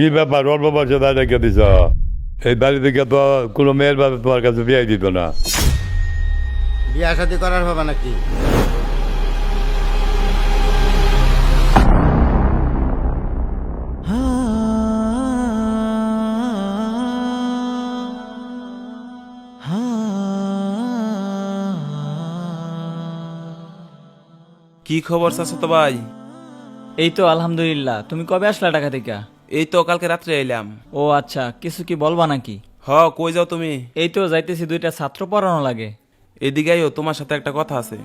কি ব্যাপার অল্প বয়সে দায় রেখে দিছ এই বাড়ি থেকে তো কোনো মেয়ের বাবা তোমার কাছে বিয়ে দিত না বিয়া শাদি করার হবে নাকি কি খবর চাচা ভাই? এই তো আলহামদুলিল্লাহ। তুমি কবে আসলা ঢাকা থেকে? এই তো কালকে রাত্রে এলাম। ও আচ্ছা কিছু কি বলবা নাকি? হ কই যাও তুমি? এই তো যাইতেছি দুইটা ছাত্র পড়ানো লাগে। এদিকে আইও তোমার সাথে একটা কথা আছে।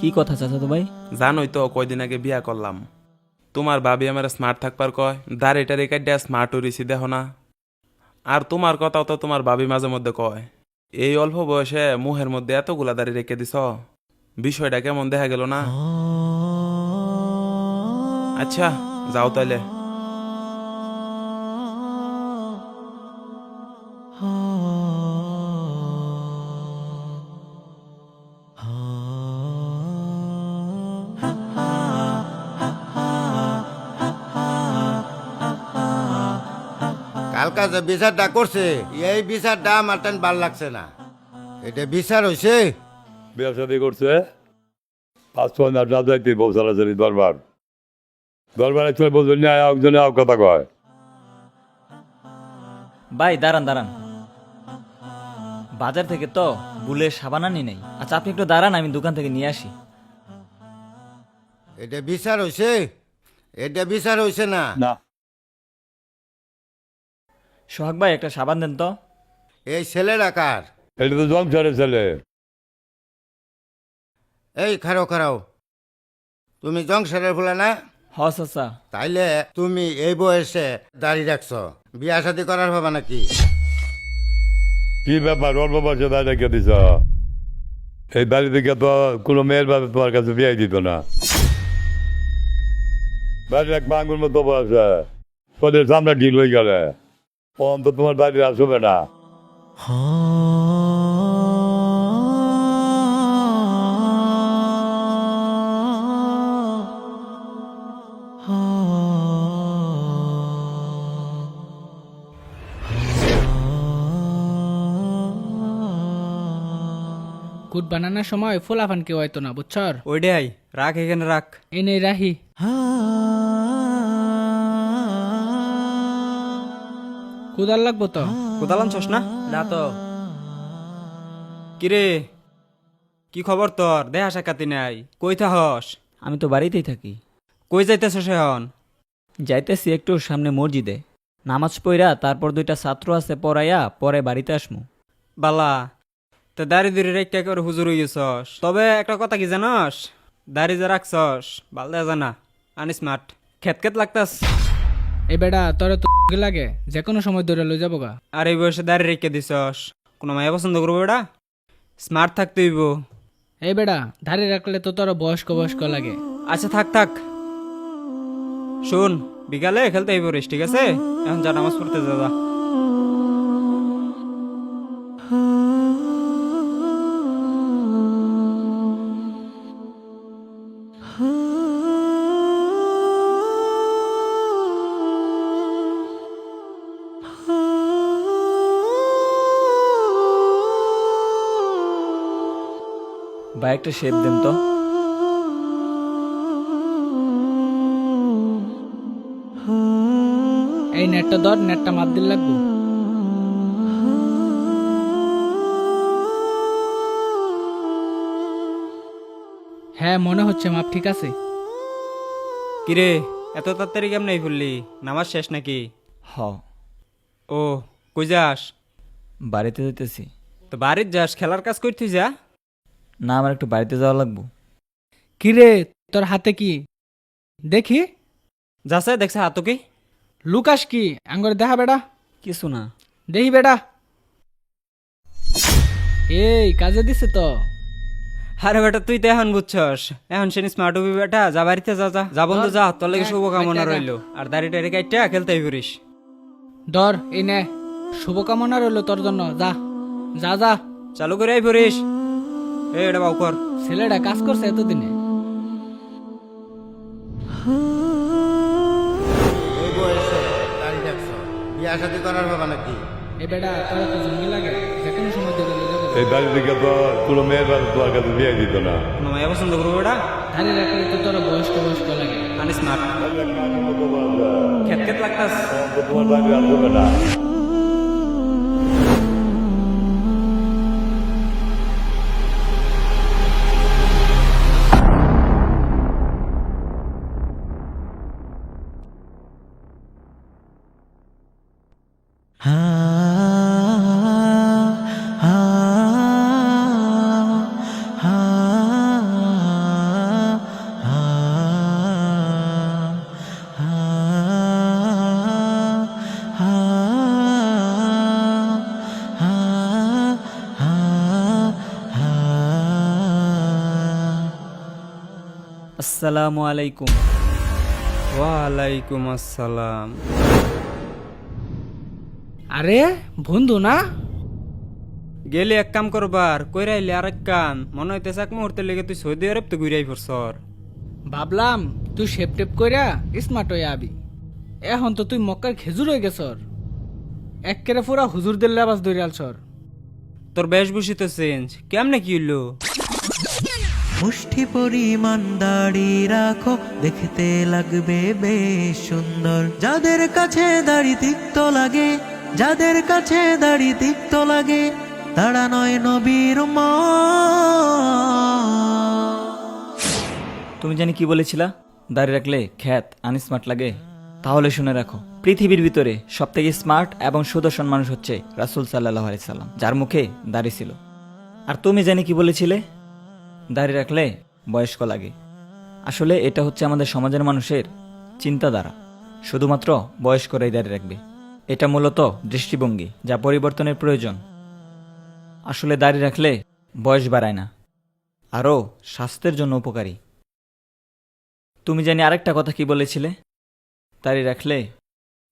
কি কথা চাচা তো ভাই? জানোই তো কয়দিন আগে বিয়া করলাম। তোমার ভাবি আমার স্মার্ট থাকবার কয় দাড়িটা রেখে দেয়া স্মার্ট হরিছি দেখো না। আর তোমার কথাও তো তোমার ভাবি মাঝে মধ্যে কয়। এই অল্প বয়সে মুহের মধ্যে এতগুলা দাড়ি রেখে দিছ। বিষয়টা কেমন দেখা গেল না? আচ্ছা যাও তাইলে কালকা যে বিচারটা করছে এই বিচারটা আমার টান ভালো লাগছে না। এটা বিচার হয়েছে বিয়ে শাদি করছে পাঁচ ছয় না না যাইতে বউ দরবার দরবারে চলে বলছো না একজনে আও কথা কয়। ভাই দাঁড়ান দাঁড়ান। বাজার থেকে তো বুলের সাবান আনি নেই। আচ্ছা আপনি একটু দাঁড়ান আমি দোকান থেকে নিয়ে আসি। এটা বিচার হয়েছে এটা বিচার হয়েছে না? না। সোহাগ ভাই একটা সাবান দেন তো। এই ছেলের আকার এটা তো জংসারের ছেলে। এই খারাও খারাও তুমি জং জংসারের ফুলা না? হ চাচা তাইলে তুমি এই বয়সে দাড়ি রাখছ। বিয়া শাদি করার ভাবা নাকি? কি ব্যাপার? অল্প বয়সে দায় রেখে দিছ? এই বাড়ি থেকে তো কোনো মেয়ের বাবা তোমার কাছে বিয়ে দিত না। বাড়ির এক বাঙ্গুর মতো বয়সে। তোদের সামনে ঢিল হয়ে গেলে। অন তো তোমার বাড়ির আসবে না। কুট বানানোর সময় ফুলাফান কেউ হয়তো না বুঝছর? ওইটাই রাখ এখানে রাখ। এনে রাহি। কুদার লাগবো তো? কোদালাম ছস না? না তো। কিরে? কি খবর তোর? দেহা সাক্ষাতি নাই। কই থাহস? আমি তো বাড়িতেই থাকি। কই যাইতেছস এখন? যাইতেছি একটু সামনে মসজিদে। নামাজ পড়া তারপর দুইটা ছাত্র আছে পড়াইয়া পরে বাড়িতে আসমু। বালা তো দাড়ি দুড়ি রেখে করে হুজুর হয়ে গেছস তবে একটা কথা কি জানস? দাড়ি যে রাখছস ভালো জানা আনি স্মার্ট খেত খেত লাগতাস। এই বেটা তোরে তো লাগে? যে কোনো সময় দৌড়ে লই যাব গা। আর এই বয়সে দাড়ি রেখে দিছস? কোনো মায়া পছন্দ করব এটা স্মার্ট থাকতে হইব। এই বেটা ধারে রাখলে তো তোর বয়স্ক বয়স্ক লাগে। আচ্ছা থাক থাক। শোন বিকালে খেলতে হইব রেস ঠিক আছে? এখন যা নামাজ পড়তে যা। ভাই একটা শেপ দেন তো। এই নেটটা ধর নেটটা মাত দিল লাগবো। হ্যাঁ মনে হচ্ছে মাপ ঠিক আছে। কিরে এত তাড়াতাড়ি কেমন ফুললি নামাজ শেষ নাকি? হ। ও কই যাস? বাড়িতে যেতেছি তো বাড়ির যাস খেলার কাজ করতে যা। না আমার একটু বাড়িতে যাওয়া লাগবো। কিরে তোর হাতে কি? দেখি। যাচ্ছে দেখছে হাত কি লুকাস কি? আঙ্গর দেখা বেটা। কিছু না। দেখি বেটা। এই কাজে দিছে তো। আরে বেটা তুই তো এখন বুঝছস। এখন সে স্মার্ট হবি বেটা যা বাড়িতে যা যা। যা বন্ধু যা তোর লাগে শুভকামনা রইল। আর দাড়ি টাড়ি কাইটা খেলতে পারিস ধর এই নে। শুভকামনা রইল তোর জন্য। যা যা যা। চালু করে আই এ এটা বাউ কর। ছেলেটা কাজ করছে এতদিনে। এই বয়সে বিয়া শাদি করার বাবা নাকি? এ বেটা তোরা তো জঙ্গি লাগে। যে সময় দেখে এই দাড়ি দিকে তো কোনো মেয়ের বাড়ি তোমার কাছে বিয়ে দিত না। কোনো মায়া পছন্দ করব বেটা? ধারে রাখলে তো তোরা বয়স্ক বয়স্ক লাগে। আনিস স্মার্ট খেত খেত লাগতাস তোমার বাড়ি আসবে না। আসসালামু আলাইকুম। ওয়ালাইকুম আসসালাম। আরে বন্ধু না? গেলে এক কাম করবার কইরাইলে আর এক কাম। মনে হইতেছে এক মুহূর্তে লেগে তুই সৌদি আরব তো ঘুরাই পড়ছর ভাবলাম তুই শেপ টেপ কইরা স্মার্ট হয়ে আবি। এখন তো তুই মক্কার খেজুর হয়ে গেছর একেরে পুরা হুজুরদের লেবাস ধরে আলছর তোর বেশভূষি তো চেঞ্জ কেমনে কি হইল? মুষ্টি পরিমাণ দাড়ি রাখো, দেখতে লাগবে বেশ সুন্দর। যাদের কাছে দাড়ি তিক্ত লাগে, যাদের কাছে দাড়ি তিক্ত লাগে, তারা নয় নবীর মা তুমি জানি কি বলেছিলা? দাড়ি রাখলে খ্যাত, আনস্মার্ট লাগে। তাহলে শুনে রাখো, পৃথিবীর ভিতরে সব থেকে স্মার্ট এবং সুদর্শন মানুষ হচ্ছে রাসুল সাল্লাহ আলাইসাল্লাম যার মুখে দাড়ি ছিল। আর তুমি জানি কি বলেছিলে? দাড়ি রাখলে বয়স্ক লাগে। আসলে এটা হচ্ছে আমাদের সমাজের মানুষের চিন্তাধারা। শুধুমাত্র বয়স্করাই দাঁড়িয়ে রাখবে। এটা মূলত দৃষ্টিভঙ্গি, যা পরিবর্তনের প্রয়োজন। আসলে দাঁড়িয়ে রাখলে বয়স বাড়ায় না। আরও স্বাস্থ্যের জন্য উপকারী। তুমি জানি আরেকটা কথা কি বলেছিলে? দাঁড়িয়ে রাখলে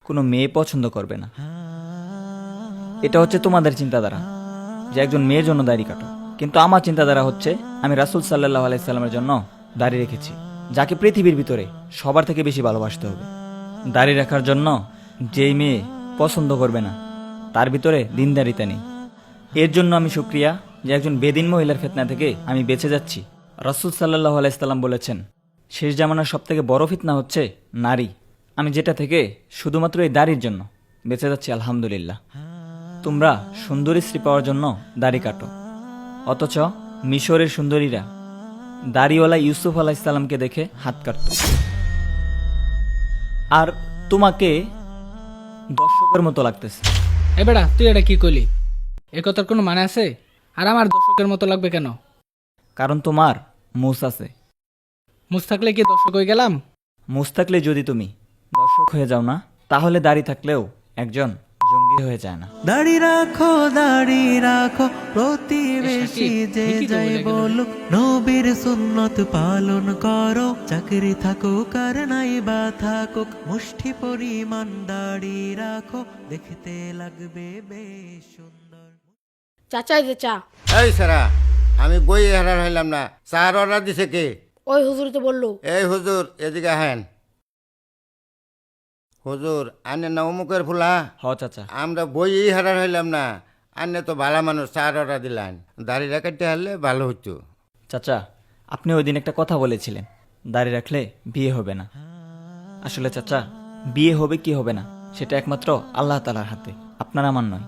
কোনো মেয়ে পছন্দ করবে না। এটা হচ্ছে তোমাদের চিন্তাধারা, যে একজন মেয়ের জন্য দাঁড়িয়ে কাটো। কিন্তু আমার চিন্তাধারা হচ্ছে আমি রাসুল সাল্লাহ আলাইসাল্লামের জন্য দাড়ি রেখেছি, যাকে পৃথিবীর ভিতরে সবার থেকে বেশি ভালোবাসতে হবে। দাড়ি রাখার জন্য যেই মেয়ে পছন্দ করবে না, তার ভিতরে দিনদারিতা নেই। এর জন্য আমি সুক্রিয়া যে একজন বেদিন মহিলার ফেতনা থেকে আমি বেঁচে যাচ্ছি। রাসুল সাল্লাহ আলাইসাল্লাম বলেছেন, শেষ জামানার সব থেকে বড় ফিতনা হচ্ছে নারী। আমি যেটা থেকে শুধুমাত্র এই দাড়ির জন্য বেঁচে যাচ্ছি, আলহামদুলিল্লাহ। তোমরা সুন্দরী স্ত্রী পাওয়ার জন্য দাড়ি কাটো। অথচ মিশরের সুন্দরীরা দাড়িওয়ালা ইউসুফ আলাহ ইসলামকে দেখে হাত কাটত। আর তোমাকে দর্শকের মতো লাগতেছে। এ বেটা তুই এটা কি কইলি? এ কথার কোনো মানে আছে? আর আমার দর্শকের মতো লাগবে কেন? কারণ তোমার মুস আছে। মুখ থাকলে কি দর্শক হয়ে গেলাম? মুস থাকলে যদি তুমি দর্শক হয়ে যাও না তাহলে দাড়ি থাকলেও একজন হয়ে যায় না। দাড়ি রাখো দাড়ি রাখো প্রতিবেশী যে যাই। বলুক নবীর সুন্নত পালন করো চাকরি থাকুক আর নাই বা থাকুক মুষ্টি পরিমাণ দাড়ি রাখো দেখতে লাগবে বেশ সুন্দর। চাচা এই যে চা। এই সারা আমি বই হারার হইলাম না চার অর্ডার দিছে কে? ওই হুজুর তো বলল। এই হুজুর এদিকে হেন হুজুর আনে না অমুকের ফুলা? হ চাচা। আমরা বই হারার হইলাম না। আনে তো ভালো মানুষ চার অর্ডার দিলেন দাড়িটা কাটতে হারলে ভালো হতো চাচা আপনি ওই দিন একটা কথা বলেছিলেন। দাড়ি রাখলে বিয়ে হবে না। আসলে চাচা বিয়ে হবে কি হবে না সেটা একমাত্র আল্লাহ তালার হাতে আপনার আমার নয়।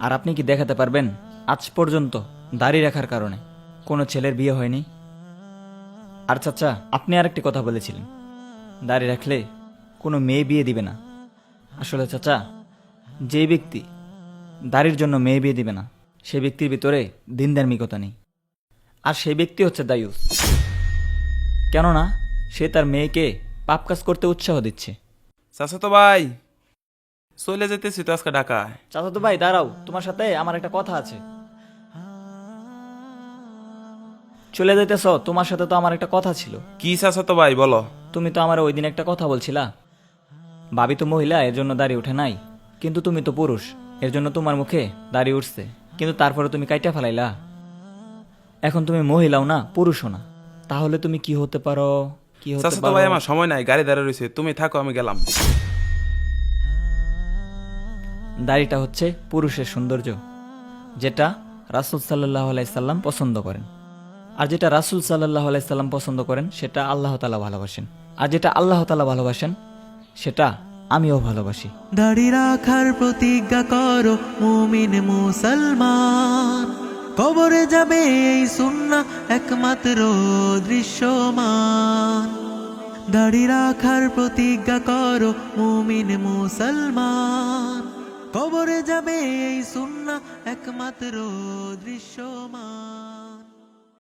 আর আপনি কি দেখাতে পারবেন আজ পর্যন্ত দাড়ি রাখার কারণে কোনো ছেলের বিয়ে হয়নি? আর চাচা আপনি আরেকটি কথা বলেছিলেন। দাড়ি রাখলে কোনো মেয়ে বিয়ে দিবে না। আসলে চাচা যে ব্যক্তি দাড়ির জন্য মেয়ে বিয়ে দিবে না সে ব্যক্তির ভিতরে দিন ধার্মিকতা নেই। আর সেই ব্যক্তি হচ্ছে দায়ুস। কেননা সে তার মেয়েকে পাপ কাজ করতে উৎসাহ দিচ্ছে। চাচা তো ভাই চলে যেতেছি তো আজকে ঢাকায়। চাচা তো ভাই দাঁড়াও তোমার সাথে আমার একটা কথা আছে। চলে যেতেছ তোমার সাথে তো আমার একটা কথা ছিল। কি চাচা তো ভাই বলো। তুমি তো আমার ওই দিন একটা কথা বলছিলা। ভাবি তো মহিলা এর জন্য দাড়ি উঠে নাই। কিন্তু তুমি তো পুরুষ এর জন্য তোমার মুখে দাড়ি উঠছে। কিন্তু তারপরে তুমি কাইটা ফেলাইলা। এখন তুমি মহিলাও না পুরুষও না। তাহলে তুমি কি হতে পারো? কি হতে চাচা তো ভাই পারো? আমার সময় নাই গাড়ি দাঁড়িয়ে রয়েছে তুমি থাকো আমি গেলাম। দাড়িটা হচ্ছে পুরুষের সৌন্দর্য যেটা রাসুল সাল্লাহ আলাইসাল্লাম পছন্দ করেন। আর যেটা রাসুল সাল্লাহ আলাইসাল্লাম পছন্দ করেন সেটা আল্লাহ তালা ভালোবাসেন। আর যেটা আল্লাহ তালা ভালোবাসেন সেটা আমিও ভালোবাসি। দাড়ি রাখার প্রতিজ্ঞা করো, মুমিন মুসলমান। কবরে যাবে এই সুন্না একমাত্র দৃশ্যমান। দাড়ি রাখার প্রতিজ্ঞা করো, মুমিন মুসলমান। কবরে যাবে এই সুন্না একমাত্র দৃশ্যমান।